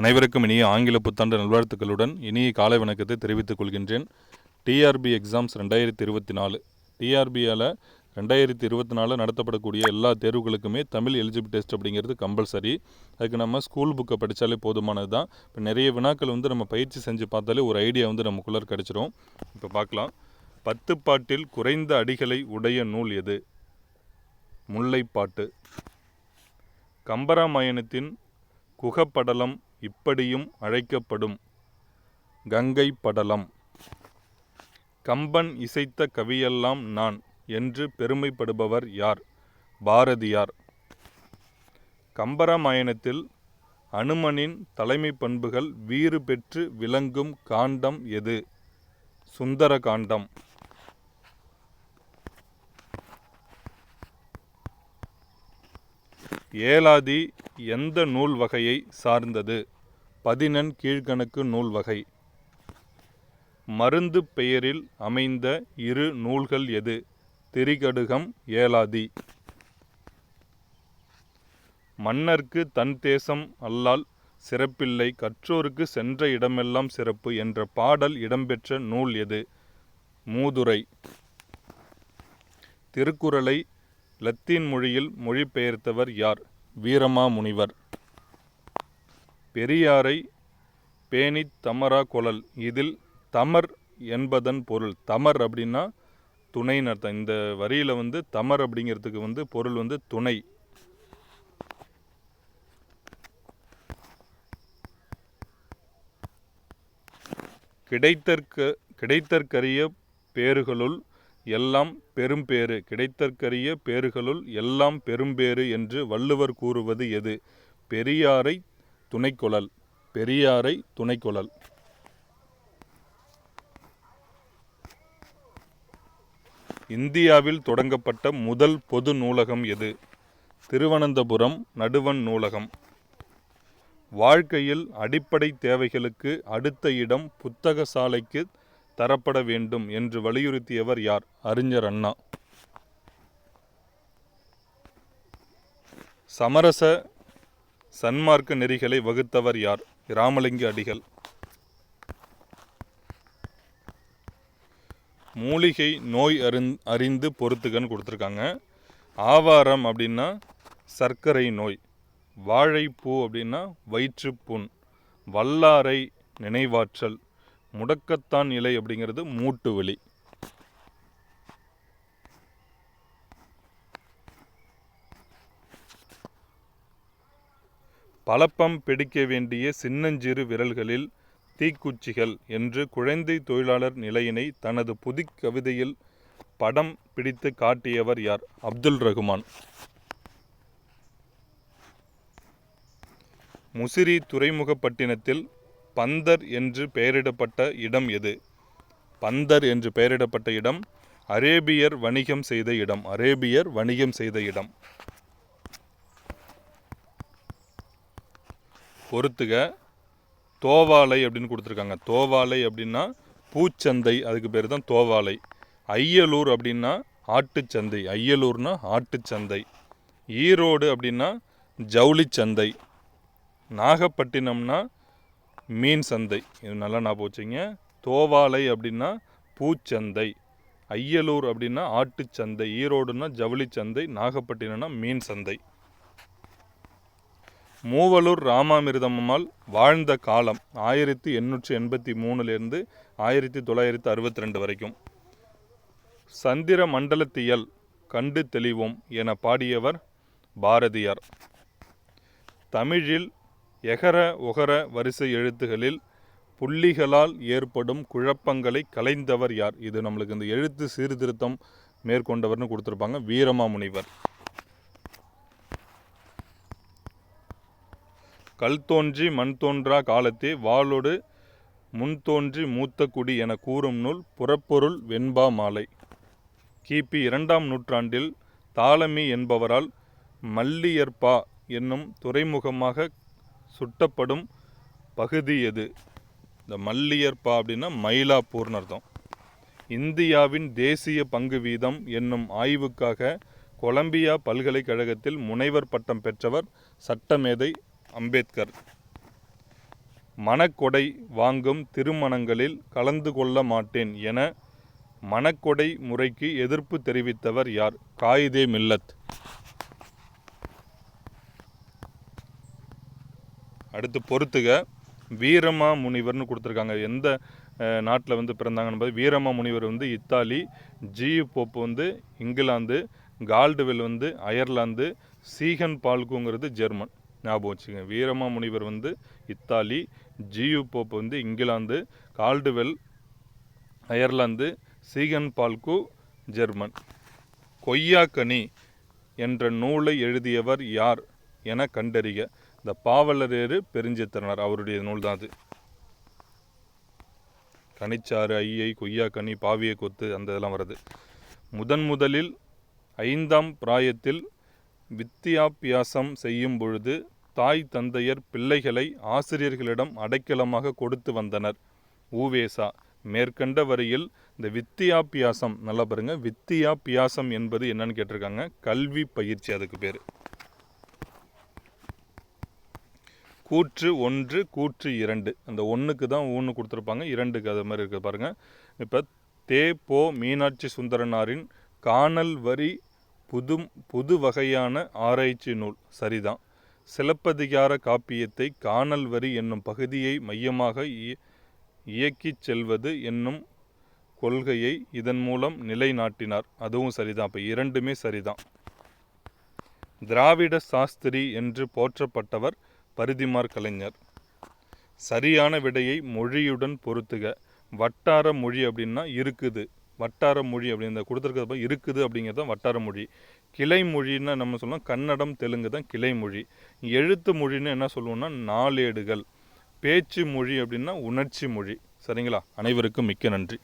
அனைவருக்கும் இனிய ஆங்கில புத்தாண்டு நல்வாழ்த்துக்களுடன் இனிய காலை வணக்கத்தை தெரிவித்துக் கொள்கின்றேன். டிஆர்பி எக்ஸாம்ஸ் ரெண்டாயிரத்தி இருபத்தி நாலு. டிஆர்பியால் ரெண்டாயிரத்தி இருபத்தி நாலில் நடத்தப்படக்கூடிய எல்லா தேர்வுகளுக்குமே தமிழ் எலிஜிபிள் டெஸ்ட் அப்படிங்கிறது கம்பல்சரி அதுக்கு நம்ம ஸ்கூல் புக்கை படித்தாலே போதுமானது தான் இப்போ நிறைய வினாக்கள் வந்து நம்ம பயிற்சி செஞ்சு பார்த்தாலே ஒரு ஐடியா வந்து நமக்குள்ளே கிடச்சிரும். இப்போ பார்க்கலாம். பத்து பாட்டில் குறைந்த அடிகளை உடைய நூல் எது? முல்லைப்பாட்டு. கம்பராமாயணத்தின் குகப்படலம் இப்படியும் அழைக்கப்படும். கங்கை படலம். கம்பன் இசைத்த கவியெல்லாம் நான் என்று பெருமைப்படுபவர் யார்? பாரதியார். கம்பராமாயணத்தில் அனுமனின் தலைமை பண்புகள் வீறு பெற்று விளங்கும் காண்டம் எது? சுந்தர காண்டம் ஏலாதி எந்த நூல் வகையை சார்ந்தது? பதினெண் கீழ்கணக்கு நூல் வகை. மருந்து பெயரில் அமைந்த இரு நூல்கள் எது? திரிகடுகம் ஏலாதி. மன்னர்க்கு தன் தேசம் அல்லால் சிறப்பில்லை. கற்றோருக்கு சென்ற இடமெல்லாம் சிறப்பு என்ற பாடல் இடம்பெற்ற நூல் எது? மூதுரை. திருக்குறளை லத்தீன் மொழியில் மொழிபெயர்த்தவர் யார்? வீரமாமுனிவர் பெரியாரை பேணித் தமரா குழல். இதில் தமர் என்பதன் பொருள். தமர் அப்படின்னா துணைன்னு அர்த்தம். இந்த வரியில் வந்து தமர் அப்படிங்கிறதுக்கு வந்து பொருள் வந்து துணை. கிடைத்தற்க கிடைத்தற்கரிய பேறுகளுள் எல்லாம் பெரும்பேறு கிடைத்தற்கரிய பேறுகளுள் எல்லாம் பெரும்பேறு என்று வள்ளுவர் கூறுவது எது? பெரியாரை துணைக்குழல் பெரியாரை துணைக்குழல் இந்தியாவில் தொடங்கப்பட்ட முதல் பொது நூலகம் எது? திருவனந்தபுரம் நடுவன் நூலகம். வாழ்க்கையில் அடிப்படை தேவைகளுக்கு அடுத்த இடம் புத்தக சாலைக்கு தரப்பட வேண்டும் என்று வலியுறுத்தியவர் யார்? அறிஞர் அண்ணா. சமரச சன்மார்க்க நெறிகளை வகுத்தவர் யார்? ராமலிங்க அடிகள். மூலிகை நோய் அறிந் அறிந்து பொறுத்துக்கன்னு கொடுத்துருக்காங்க. ஆவாரம் அப்படின்னா சர்க்கரை நோய் வாழைப்பூ அப்படின்னா வயிற்றுப்புண் வல்லாரை நினைவாற்றல் முடக்கத்தான் இலை அப்படிங்கிறது மூட்டு வலி. பலப்பம் பிடிக்க வேண்டிய சின்னஞ்சிறு விரல்களில் தீக்குச்சிகள் என்று குழந்தை தொழிலாளர் நிலையினை தனது புது கவிதையில் படம் பிடித்து காட்டியவர் யார்? அப்துல் ரகுமான். முசிறி துறைமுகப்பட்டினத்தில் பந்தர் என்று பெயரிடப்பட்ட இடம் எது? பந்தர் என்று பெயரிடப்பட்ட இடம் அரேபியர் வணிகம் செய்த இடம் அரேபியர் வணிகம் செய்த இடம். பொறுத்துக தோவாலை அப்படின்னு கொடுத்துருக்காங்க. தோவாலை அப்படின்னா பூச்சந்தை அதுக்கு பேர் தான் தோவாலை. ஐயலூர் அப்படின்னா ஆட்டுச்சந்தை ஐயலூர்னா ஆட்டுச்சந்தை. ஈரோடு அப்படின்னா ஜவுளிச்சந்தை. நாகப்பட்டினம்னா மீன் சந்தை. இது நல்லா நான் போச்சுங்க தோவாலை அப்படின்னா பூச்சந்தை. ஐயலூர் அப்படின்னா ஆட்டுச்சந்தை ஈரோடுனா ஜவுளிச்சந்தை நாகப்பட்டினம்னா மீன் சந்தை. மூவலூர் ராமாமிர்தம்மாள் வாழ்ந்த காலம் ஆயிரத்தி எண்ணூற்றி எண்பத்தி மூணுலேருந்து ஆயிரத்தி தொள்ளாயிரத்தி அறுபத்தி ரெண்டு வரைக்கும். சந்திர மண்டலத்தியல் கண்டு தெளிவோம் என பாடியவர் பாரதியார். தமிழில் எகர ஒகர வரிசை எழுத்துகளில் புள்ளிகளால் ஏற்படும் குழப்பங்களை கலைந்தவர் யார்? இது நம்மளுக்கு இந்த எழுத்து சீர்திருத்தம் மேற்கொண்டவர்னு கொடுத்துருப்பாங்க வீரமாமுனிவர். கல் தோன்றி மண் தோன்றா காலத்தே வாளோடு முன் தோன்றி மூத்த குடி என கூறும் நூல் புறப்பொருள் வெண்பா மாலை. கிபி இரண்டாம் நூற்றாண்டில் தாளமி என்பவரால் மல்லியற்பா என்னும் துறைமுகமாக சுட்டப்படும் பகுதி எது? இந்த மல்லியற்பா அப்படின்னா மயிலாப்பூர்னு அர்த்தம். இந்தியாவின் தேசிய பங்கு வீதம் என்னும் ஆய்வுக்காக கொலம்பியா பல்கலைக்கழகத்தில் முனைவர் பட்டம் பெற்றவர் சட்டமேதை அம்பேத்கர். மணக்கொடை வாங்கும் திருமணங்களில் கலந்து கொள்ள மாட்டேன் என மணக்கொடை முறைக்கு எதிர்ப்பு தெரிவித்தவர் யார்? காயிதே மில்லத். அடுத்து பொறுத்துக. வீரமா முனிவர்னு கொடுத்துருக்காங்க. எந்த நாட்டில் வந்து பிறந்தாங்கன்னு பார்த்து வீரமா முனிவர் வந்து இத்தாலி ஜி போப் வந்து இங்கிலாந்து கால்டுவெல் வந்து அயர்லாந்து சீகன் பால்குங்கிறது ஜெர்மன். ஞாபகம் வச்சுங்க வீரமா முனிவர் வந்து இத்தாலி ஜியு போப் வந்து England Caldwell Ireland Ziegenbalg German. கொய்யாக்கனி என்ற நூலை எழுதியவர் யார் என கண்டறிக. இந்த பாவலரேறு பெருஞ்சித்திரனார் அவருடைய நூல் தான் அது. கனிச்சாறு ஐயை கொய்யாக்கனி பாவிய கொத்து அந்த இதெல்லாம் வருது முதன் முதலில் ஐந்தாம் பிராயத்தில் வித்தியாபியாசம் செய்யும் பொழுது தாய் தந்தையர் பிள்ளைகளை ஆசிரியர்களிடம் அடைக்கலமாக கொடுத்து வந்தனர். ஊவேசா மேற்கண்ட வரியில் இந்த வித்தியாபியாசம் நல்லா பாருங்கள் வித்தியாபியாசம் என்பது என்னன்னு கேட்டிருக்காங்க. கல்வி பயிற்சி அதுக்கு பேர். கூற்று ஒன்று கூற்று இரண்டு. அந்த ஒன்றுக்கு தான் ஒன்று கொடுத்துருப்பாங்க. இரண்டுக்கு அது மாதிரி இருக்குது பாருங்கள் இப்போ தே போ மீனாட்சி சுந்தரனாரின் காணல் வரி புது புது வகையான ஆராய்ச்சி நூல். சரிதான். சிலப்பதிகார காப்பியத்தை காணல் வரி என்னும் பகுதியை மையமாக இய- இயக்கிச் செல்வது என்னும் கொள்கையை இதன் மூலம் நிலைநாட்டினார். அதுவும் சரிதான். இப்போ இரண்டுமே சரிதான். திராவிட சாஸ்திரி என்று போற்றப்பட்டவர் பரிதிமார் கலைஞர். சரியான விடையை மொழியுடன் பொருத்துக. வட்டார மொழி அப்படின்னா இருக்குது. வட்டார மொழி அப்படின்னு கொடுத்துருக்கிறது இருக்குது அப்படிங்கிறது தான் வட்டார மொழி. கிளை மொழின்னா நம்ம சொல்லலாம் கன்னடம் தெலுங்கு தான் கிளை மொழி. எழுத்து மொழின்னு என்ன சொல்லுவோம்னா நாளேடுகள். பேச்சு மொழி அப்படின்னா உணர்ச்சி மொழி. சரிங்களா? அனைவருக்கும் மிக்க நன்றி.